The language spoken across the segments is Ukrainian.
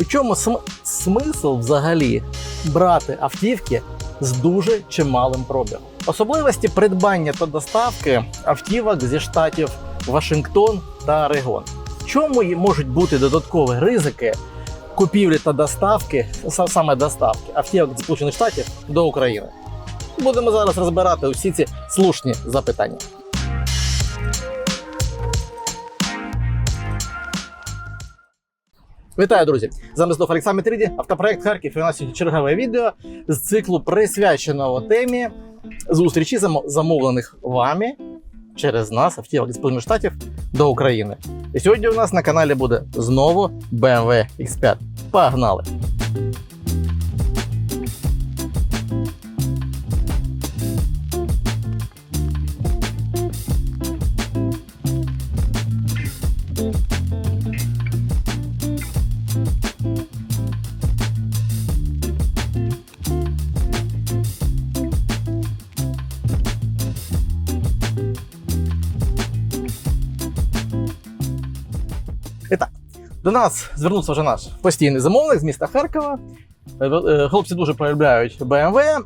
У чому см- смисл взагалі брати автівки з дуже чималим пробігом? Особливості придбання та доставки автівок зі штатів Вашингтон та Орегон. Чому можуть бути додаткові ризики купівлі та доставки, саме доставки автівок Сполучених Штатів до України? Будемо зараз розбирати усі ці слушні запитання. Вітаю, друзі! З вами знов Олександр Мітриді, автопроект Харків. І у нас сьогодні чергове відео з циклу присвяченого темі зустрічі зам- замовлених вами через нас автівок Сполучених Штатів до України. І сьогодні у нас на каналі буде знову BMW X5. Погнали! Нас звернувся вже наш постійний замовник з міста Харкова. Е, е, Хлопці дуже полюбляють BMW.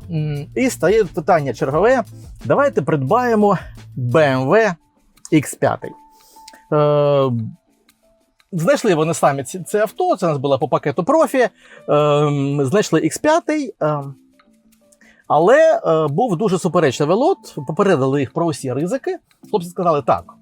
І стає питання чергове: давайте придбаємо BMW X5. Е, Знайшли вони самі це авто, це у нас було по пакету профі. Знайшли X5. е, Але був дуже суперечливий лот. Попередили їх про усі ризики. Хлопці сказали: так,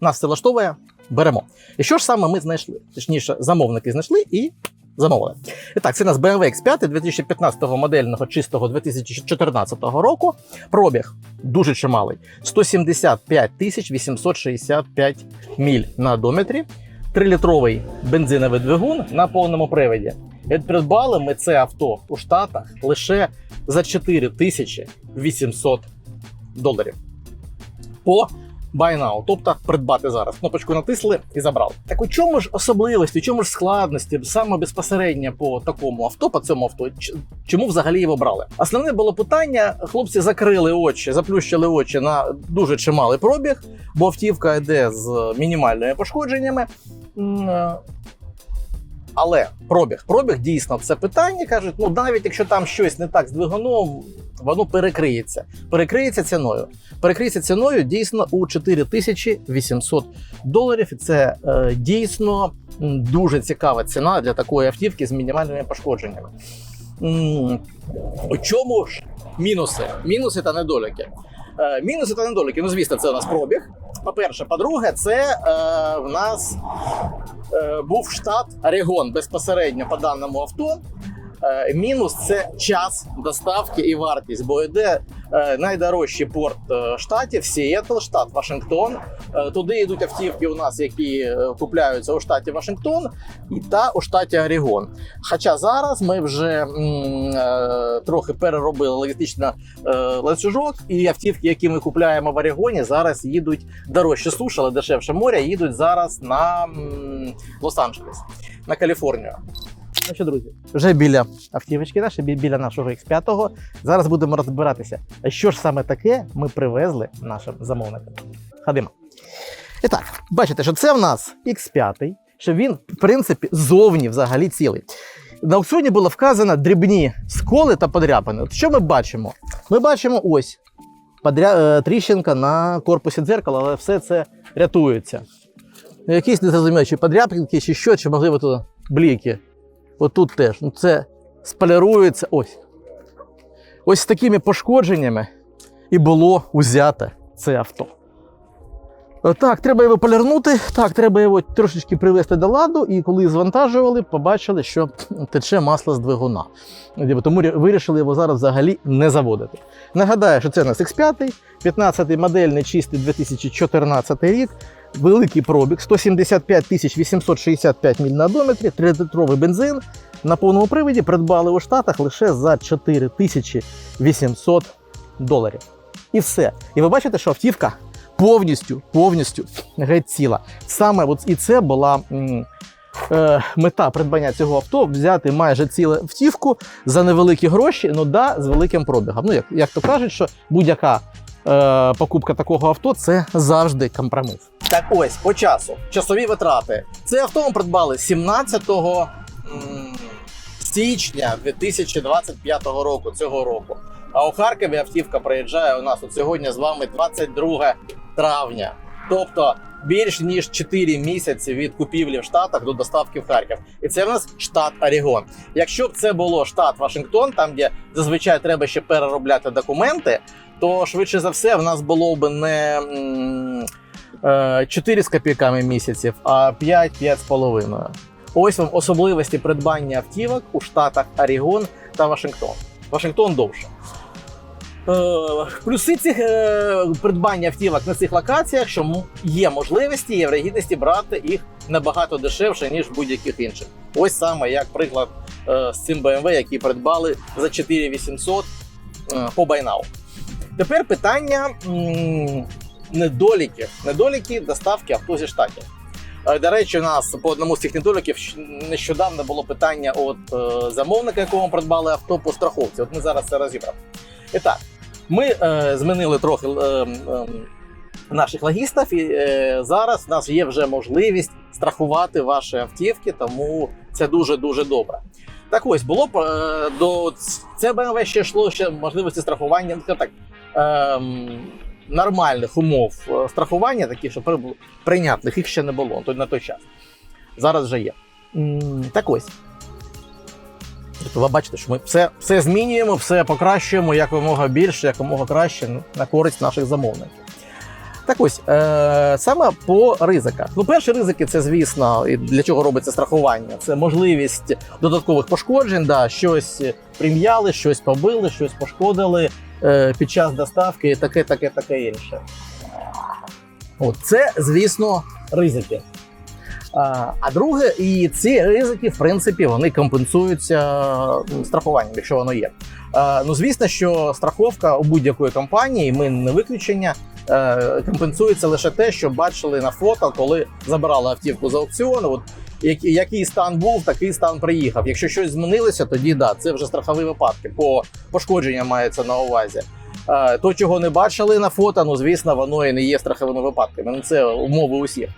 нас це влаштовує, беремо. І що ж саме ми знайшли? Точніше, замовники знайшли і замовили. І так, це у нас BMW X5 2015 модельного чистого 2014 року. Пробіг дуже чималий: 175 тисяч 865 міль на одометрі. Трилітровий бензиновий двигун на повному приводі. І придбали ми це авто у Штатах лише за 4800 доларів. По Buy now, тобто придбати зараз. Кнопочку натисли і забрали. Так у чому ж особливості, чому ж складності саме безпосередньо по такому авто, по цьому авто, чому взагалі його брали? Основне було питання: хлопці закрили очі, заплющили очі на дуже чималий пробіг, бо автівка йде з мінімальними пошкодженнями. Але пробіг, пробіг дійсно це питання. кажуть, ну навіть якщо там щось не так з двигуном, воно перекриється. Перекриється ціною перекриється ціною дійсно у 4800 доларів. І це е, дійсно дуже цікава ціна для такої автівки з мінімальними пошкодженнями. У чому ж мінуси? Мінуси та недоліки. Е, мінуси та недоліки. Ну, звісно, це у нас пробіг. По-перше, по-друге, це е, в нас е, був штат Орегон безпосередньо по даному авто. Е, Мінус це час доставки і вартість, бо йде е, найдорожчий порт е, штатів Сіетл, штат Вашингтон. Туди йдуть автівки у нас, які купляються у штаті Вашингтон та у штаті Орегон. Хоча зараз ми вже трохи переробили логістично е, ланцюжок, і автівки, які ми купляємо в Орегоні, зараз їдуть дорожче суш, але дешевше моря, їдуть зараз на Лос-Анджелес, на Каліфорнію. Ну що, друзі, вже біля автівочки наші, бі- біля нашого X5. Зараз будемо розбиратися, що ж саме таке ми привезли нашим замовникам. Ходимо. І так, бачите, що це в нас X5, що він, в принципі, зовні взагалі цілий. На аукціоні було вказано дрібні сколи та подряпини. От що ми бачимо? Ми бачимо ось подря... е, тріщинка на корпусі дзеркала, але все це рятується. Якісь незрозумілі, подряпинки, чи що, чи можливо тут бліки. Отут теж. Ну, це сполірується. Ось. Ось з такими пошкодженнями і було узяте це авто. Е, Так, треба його полірнути. Так, треба його трошечки привести до ладу, і коли звантажували, побачили, що тече масло з двигуна. Тому вирішили його зараз взагалі не заводити. Нагадаю, що це у нас X5, 15-й модельний чистий 2014 рік. Великий пробіг 175 тисяч 865 міль на одометрі, 3-літровий бензин. На повному приводі придбали у Штатах лише за 4 тисячі 800 доларів. І все. І ви бачите, що автівка повністю, повністю геть ціла. Саме от і це була е, мета придбання цього авто взяти майже цілу автівку за невеликі гроші, ну да, з великим пробігом. Ну, як, як то кажуть, що будь-яка покупка такого авто це завжди компроміс. Так ось по часу, часові витрати. Це авто ми придбали 17 м, січня 2025 року, цього року. А у Харкові автівка приїжджає у нас от сьогодні з вами 22 травня. Тобто більш ніж 4 місяці від купівлі в Штатах до доставки в Харків. І це в нас штат Орігон. Якщо б це було штат Вашингтон, там де зазвичай треба ще переробляти документи, то швидше за все в нас було б не е, 4 з копійками місяців, а 5-5,5. Ось вам особливості придбання автівок у штатах Орігон та Вашингтон. Вашингтон довше. Е, Плюси цих е, придбання автівок на цих локаціях, що є можливості, є вигідності брати їх набагато дешевше, ніж будь-яких інших. Ось саме як приклад е, з цим BMW, який придбали за 4800 е, по Now. Тепер питання недоліків. Недоліки доставки авто зі штатів. Е, До речі, у нас по одному з цих недоліків нещодавно було питання от е, замовника, якому придбали авто по страховці. От ми зараз це розібрали. І так, ми е, змінили трохи е, е, наших логістів, і е, зараз в нас є вже можливість страхувати ваші автівки, тому це дуже дуже добре. Так ось було е, до це BMW ще йшло ще можливості страхування, ну, так. Е, Нормальних умов е, страхування, такі, що при- прийнятних, їх ще не було на той час. Зараз вже є. Так ось. Тобто ви бачите, що ми все, все змінюємо, все покращуємо якомога більше, якомога краще ну, на користь наших замовників. Так ось, е, саме по ризиках. Ну, перші ризики це, звісно, і для чого робиться страхування. Це можливість додаткових пошкоджень, да, щось прим'яли, щось побили, щось пошкодили е, під час доставки, таке, таке, таке інше. От, це, звісно, ризики. А, друге, і ці ризики, в принципі, вони компенсуються страхуванням, якщо воно є. Ну, звісно, що страховка у будь-якої компанії, ми не виключення, компенсується лише те, що бачили на фото, коли забирали автівку з аукціону. От який стан був, такий стан приїхав. Якщо щось змінилося, тоді да, це вже страхові випадки. По пошкодження мається на увазі. Е, То, чого не бачили на фото, ну звісно, воно і не є страховими випадками. Ну, це умови усіх.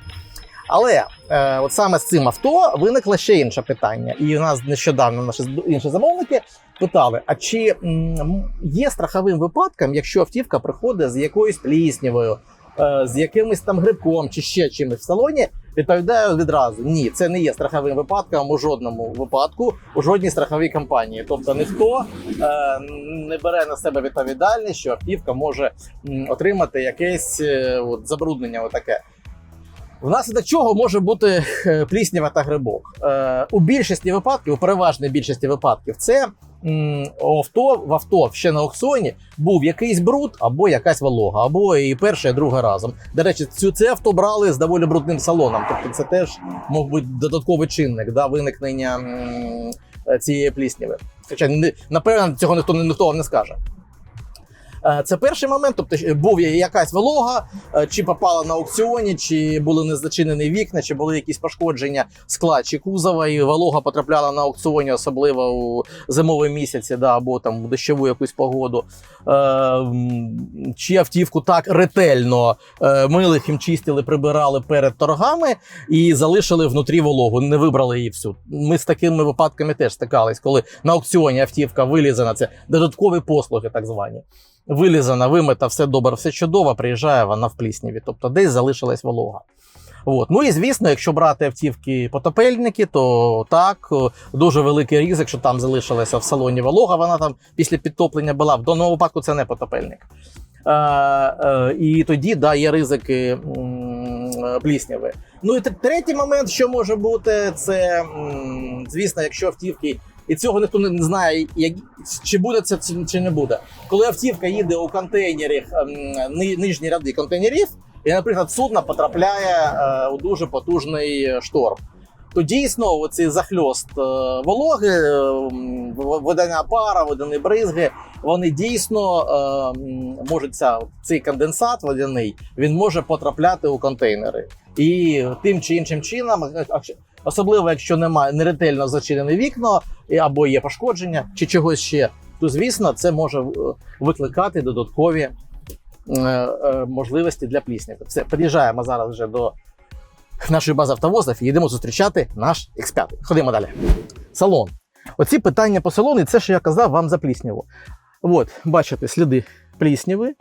Але е, от саме з цим авто виникло ще інше питання. І у нас нещодавно наші інші замовники питали: а чи м, є страховим випадком, якщо автівка приходить з якоюсь пліснявою, е, з якимось там грибком чи ще чимось в салоні? Відповідаю відразу: ні, це не є страховим випадком у жодному випадку, у жодній страховій компанії. Тобто ніхто е, не бере на себе відповідальність, що автівка може м, отримати якесь е, от, забруднення. Отаке. Внаслідок чого може бути е, пліснява та грибок. Е, у більшості випадків, у переважній більшості випадків, це авто в авто ще на аукціоні був якийсь бруд або якась волога, або і перше, і друге разом. До речі, цю це авто брали з доволі брудним салоном. Тобто, це теж мов бути додатковий чинник да, виникнення цієї плісняви. Хоча напевно цього ніхто ніхто вам не скаже. Е, Це перший момент, тобто е, був якась волога, е, чи попала на аукціоні, чи були не зачинені вікна, чи були якісь пошкодження скла чи кузова, і волога потрапляла на аукціоні, особливо у зимові місяці, да, або там в дощову якусь погоду. Чи автівку так ретельно мили, чистили, прибирали перед торгами і залишили внутрі вологу, не вибрали її всю. Ми з такими випадками теж стикались, коли на аукціоні автівка вилізана, це додаткові послуги, так звані. Вилізана, вимита, все добре, все чудово, приїжджає вона в плісніві, тобто десь залишилась волога. От. Ну і звісно, якщо брати автівки потопельники, то так, дуже великий ризик, що там залишилася в салоні волога, вона там після підтоплення була. В даному випадку це не потопельник. Е, е, і тоді да, є ризики е, плісняви. Ну і третій момент, що може бути, це звісно, якщо автівки. І цього ніхто не знає, як, чи буде це чи, не буде. Коли автівка їде у контейнері, ем, нижні ряди контейнерів, і, наприклад, судно потрапляє е, у дуже потужний шторм. То дійсно оцей захльост е, вологи, е, м, в- водяна пара, водяні бризги, вони дійсно можуть цей конденсат водяний, він може потрапляти у контейнери. І тим чи іншим чином, особливо якщо немає неретельно зачинене вікно, або є пошкодження, чи чогось ще, то звісно, це може е, викликати додаткові е, е, можливості для плісняви. Все, під'їжджаємо зараз вже до нашої бази автовозів і йдемо зустрічати наш X5. Ходимо далі. Салон. Оці питання по салону, і це, що я казав, вам за плісняву. От, бачите, сліди плісняви.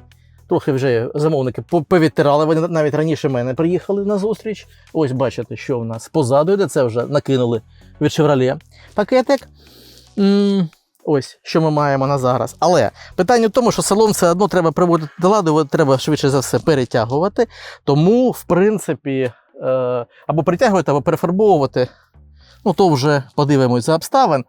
Трохи вже замовники по- повідтирали, вони навіть раніше мене приїхали на зустріч. Ось бачите, що в нас позаду йде, це вже накинули від Chevrolet пакетик. Ось що ми маємо на зараз. Але питання в тому, що салон все одно треба приводити до ладу, треба швидше за все перетягувати. Тому, в принципі, е, або перетягувати, або перефарбовувати. Ну, то вже подивимось за обставин.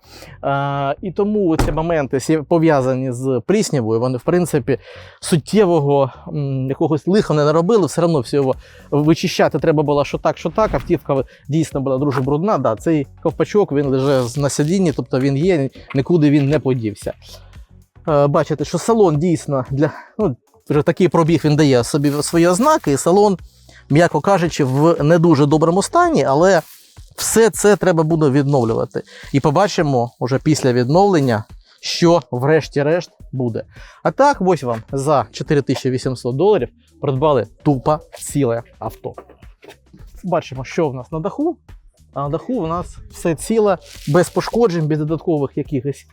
Е, і тому ці моменти пов'язані з пліснявою, вони, в принципі, суттєвого м, якогось лиха не наробили, все одно всього вичищати треба було що так, що так. Автівка дійсно була дуже брудна. Да, цей ковпачок він лежить на сидінні, тобто він є, нікуди він не подівся. Е, бачите, що салон дійсно для ну, вже такий пробіг він дає собі свої ознаки, і салон, м'яко кажучи, в не дуже доброму стані, але все це треба буде відновлювати. І побачимо вже після відновлення, що врешті-решт буде. А так, ось вам за 4800 доларів придбали тупо ціле авто. Бачимо, що в нас на даху. А на даху у нас все ціле, без пошкоджень, без додаткових якихось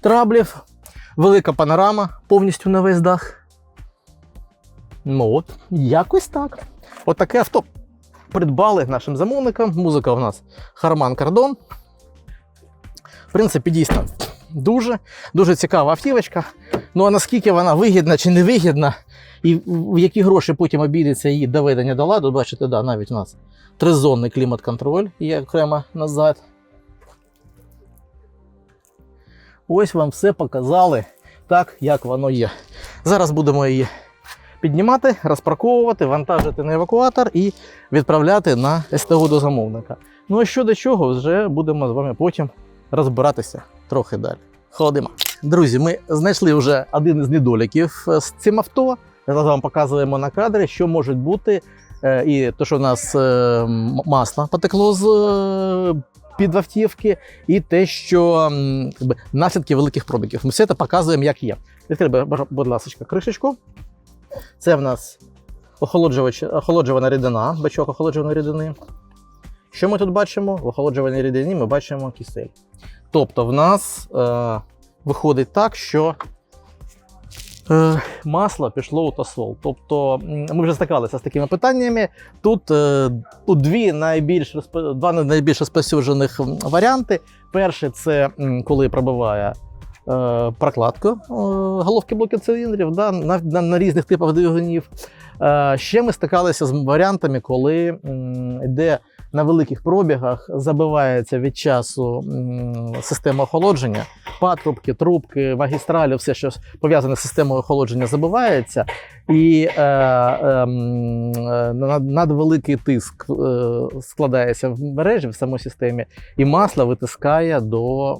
траблів. Велика панорама повністю на весь дах. Ну от, якось так. От таке авто придбали нашим замовникам. Музика у нас Харман Кардон. В принципі, дійсно дуже, дуже цікава автівочка. Ну а наскільки вона вигідна чи не вигідна, і в які гроші потім обійдеться її доведення до ладу, бачите, да, навіть у нас тризонний клімат-контроль є окремо назад. Ось вам все показали так, як воно є. Зараз будемо її піднімати, розпарковувати, вантажити на евакуатор і відправляти на СТО до замовника. Ну а що до чого, вже будемо з вами потім розбиратися трохи далі. Ходимо. Друзі, ми знайшли вже один із недоліків е, з цим авто. Зараз вам показуємо на кадрі, що може бути. Е, І то, що в нас е, масло потекло з під автівки, і те, що наслідки великих пробігів. Ми все це показуємо, як є. Відкрий, будь ласка, кришечку. Це в нас охолоджувач, охолоджувана рідина, бачок охолоджуваної рідини. Що ми тут бачимо? В охолоджуваній рідині ми бачимо кисель. Тобто, в нас е, виходить так, що е, масло пішло у тосол. Тобто, ми вже стикалися з такими питаннями. Тут, е, тут дві найбільш два найбільш розповсюджених варіанти. Перший це коли пробиває прокладку е, головки блоків циліндрів да, на, на, на різних типах двигунів. Е, ще ми стикалися з варіантами, коли йде на великих пробігах, забивається від часу система охолодження, патрубки, трубки, магістралі, все, що пов'язане з системою охолодження, забивається. І е, е, е, надвеликий тиск е, складається в мережі в самій системі, і масло витискає до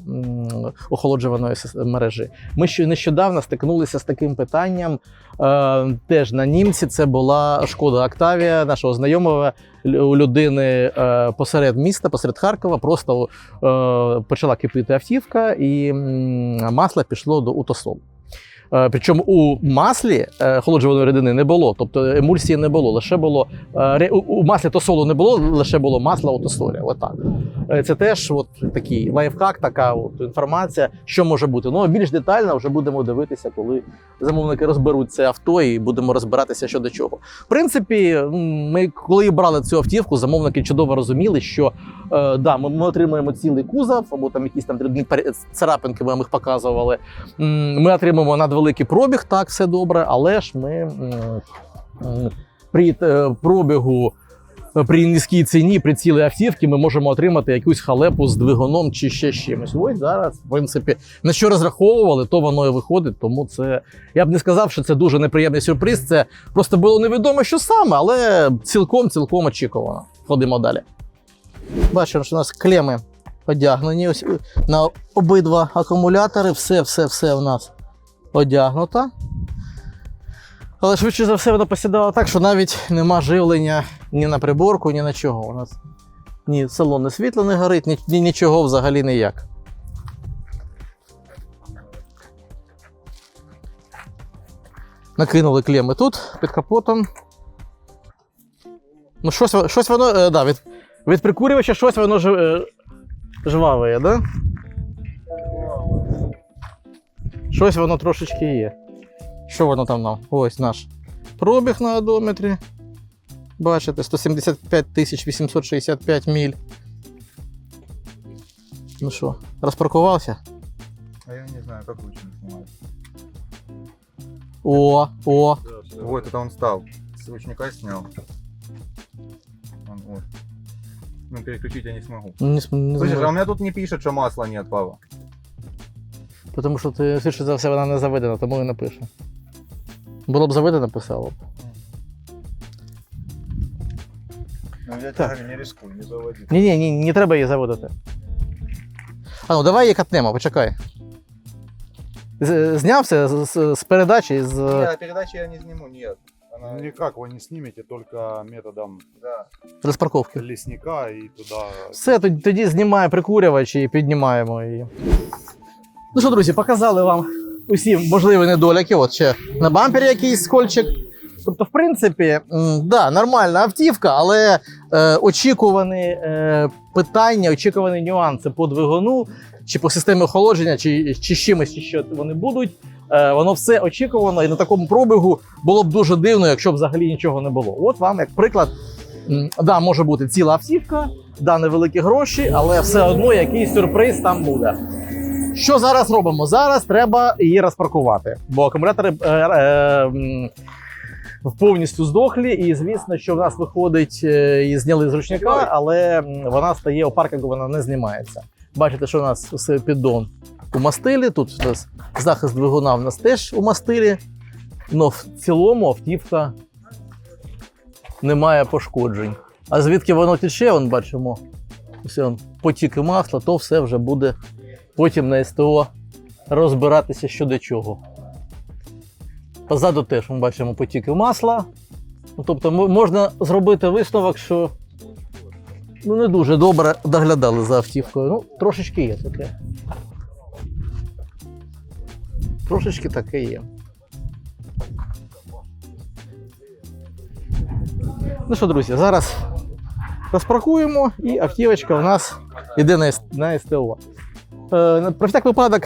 охолоджуваної мережі. Ми нещодавно стикнулися з таким питанням. Е, теж на німці це була шкода Октавія, нашого знайомого у людини е, посеред міста, посеред Харкова, просто е, почала кипіти автівка, і масло пішло до утосолу. Е, Причому у маслі е, холоджуваної рідини не було, тобто емульсії не було. Лише було е, у- маслі тосолу не було, лише було масло у тосолі. Отак. Це теж от такий лайфхак, така от інформація, що може бути. Ну більш детально вже будемо дивитися, коли замовники розберуть це авто і будемо розбиратися що до чого. В принципі, ми коли брали цю автівку, замовники чудово розуміли, що е, да, ми, ми отримуємо цілий кузов, або там якісь там дрібні царапинки, ми їх показували. Ми отримуємо надвеликий пробіг, так, все добре, але ж ми при е, пробігу. е, При низькій ціні, при цілій автівці ми можемо отримати якусь халепу з двигуном чи ще чимось. Ось зараз, в принципі, на що розраховували, то воно і виходить. Тому це я б не сказав, що це дуже неприємний сюрприз. Це просто було невідомо, що саме, але цілком цілком очікувано. Ходимо далі. Бачимо, що у нас клеми одягнені ось на обидва акумулятори. Все, все, все у нас одягнуто. Але швидше за все воно посідало так, що навіть нема живлення ні на приборку, ні на чого. У нас ні салонне світло не горить, ні, ні нічого взагалі ніяк. Накинули клеми тут під капотом. Ну, щось, щось воно, е, да, від, від прикурювача щось воно ж, е, жваве, да? Щось воно трошечки є. Що воно там нам? Ось наш пробіг на одометрі. Бачите, 175 тисяч 865 міль. Ну що, розпаркувався? А я не знаю, как лучше снимать. О, о. Вот, это он встал. С ручника снял. Он, вот. Ну, переключить я не смогу. Не, см- не Слышишь, а у меня тут не пишет, что масла нет, Пава. Тому що ти швидше за все вона не заведена, тому і напише. Було б заведено, писало б. Ну, я Так. тебе не рискую, не заводи. Ні, ні, ні, не треба її заводити. А ну давай її катнемо, почекай. З- Знявся з, з, з передачі з. Не, передачи я не сниму, нет. Она... Никак вы не снимете, только методом Да. розпарковки. лесника и туда. Все, тоді, тоді знімає прикурювач і піднімаємо її. Ну що, друзі, показали вам усі можливі недоліки. От ще на бампері якийсь скольчик. Тобто, в принципі, да, нормальна автівка, але е, очікувані е, питання, очікувані нюанси по двигуну, чи по системі охолодження, чи, чи чимось, чи що вони будуть. Е, воно все очікувано, і на такому пробігу було б дуже дивно, якщо б взагалі нічого не було. От вам, як приклад, да, може бути ціла автівка, да, невеликі гроші, але все одно якийсь сюрприз там буде. Що зараз робимо? Зараз треба її розпаркувати, бо акумулятори е, е, повністю здохлі, і звісно, що в нас виходить, е, її зняли з ручника, але вона стає у паркінгу, вона не знімається. Бачите, що у нас все піддон у мастилі. Тут у нас захист двигуна в нас теж у мастилі. але в цілому автівка не має пошкоджень. А звідки воно тече, вон бачимо, ось он, потіки масла, то все вже буде потім на СТО розбиратися що до чого. Позаду теж ми бачимо потіки масла. Ну, тобто можна зробити висновок, що ну, не дуже добре доглядали за автівкою. Ну, трошечки є таке. Трошечки таке є. Ну що, друзі, зараз розпаркуємо і автівочка у нас йде на СТО. Е, про всяк випадок,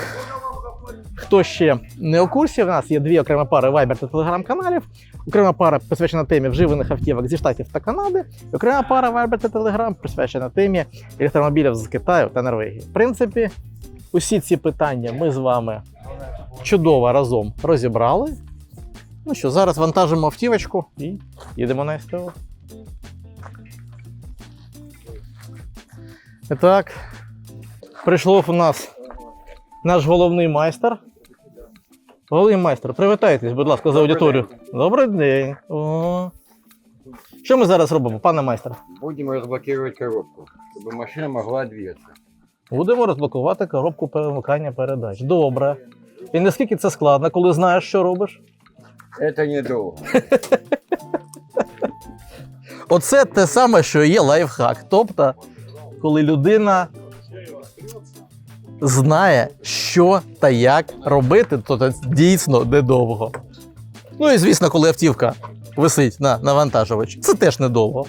хто ще не у курсі, в нас є дві окремі пари Viber та Telegram каналів. Окрема пара присвячена темі вживаних автівок зі Штатів та Канади. Окрема пара Viber та Telegram присвячена темі електромобілів з Китаю та Норвегії. В принципі, усі ці питання ми з вами чудово разом розібрали. Ну що, зараз вантажимо автівочку і їдемо на СТО. І так, прийшло у нас наш головний майстер. Головний майстер, привітайтесь, будь ласка, за аудиторію. Добрий день. О. Що ми зараз робимо, пане майстер? Будем разблокировать коробку, чтобы машина могла двигаться. Будемо розблокувати коробку перемикання передач. Добре. І наскільки це складно, коли знаєш, що робиш? Это недолго. Оце те саме, що є лайфхак. Тобто, коли людина знає, що та як робити, то це дійсно недовго. Ну і звісно, коли автівка висить на навантажувачі, це теж недовго.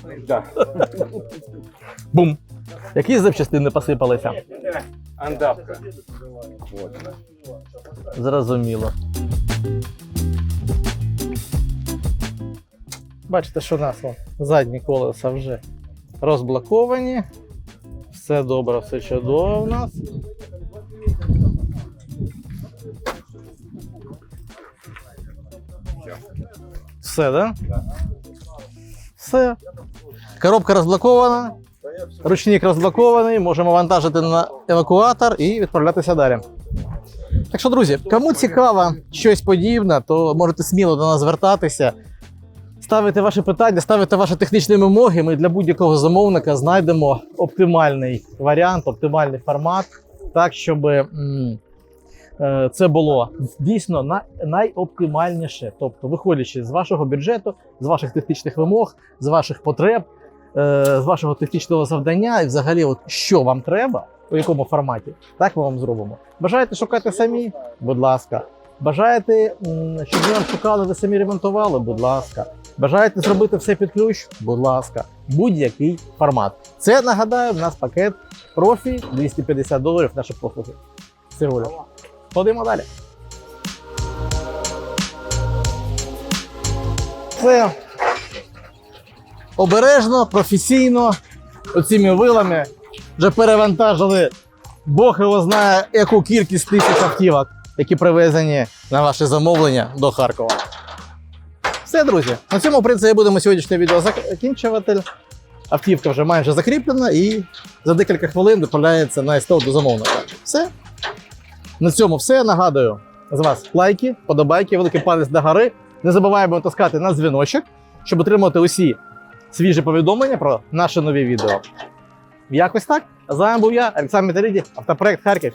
Бум! Які запчастини посипалися? Андапка. Зрозуміло. Бачите, що у нас о, задні колеса вже розблоковані. Все добре, все чудово у нас. Все, да? Все. Коробка розблокована. Ручник розблокований, можемо вантажити на евакуатор і відправлятися далі. Так що, друзі, кому цікаво щось подібне, то можете сміло до нас звертатися, ставити ваші питання, ставити ваші технічні вимоги. Ми для будь-якого замовника знайдемо оптимальний варіант, оптимальний формат, так, щоб м, це було дійсно найоптимальніше. Тобто, виходячи з вашого бюджету, з ваших технічних вимог, з ваших потреб, е, з вашого технічного завдання, і взагалі, от, що вам треба, у якому форматі, так ми вам зробимо. Бажаєте шукати самі? Будь ласка. Бажаєте, щоб ми вам шукали, ви самі ремонтували? Будь ласка. Бажаєте зробити все під ключ? Будь ласка, будь-який формат. Це нагадаю, в нас пакет профі 250 доларів наші послуги. Всього. Ходимо далі. Це обережно, професійно, оціми вилами вже перевантажили. Бог його знає, яку кількість тисяч автівок, які привезені на ваше замовлення до Харкова. Все, друзі. На цьому, в принципі, будемо сьогоднішнє відео закінчувати. Автівка вже майже закріплена і за декілька хвилин доправляється на СТО до замовника. Все. На цьому все. Нагадую, з вас лайки, подобайки, великий палець до гори. Не забуваємо натискати на дзвіночок, щоб отримати усі свіжі повідомлення про наші нові відео. Якось так. З вами був я, Олександр Металіді, автопроект Харків.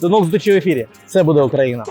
До нових зустрічей в ефірі. Це буде Україна.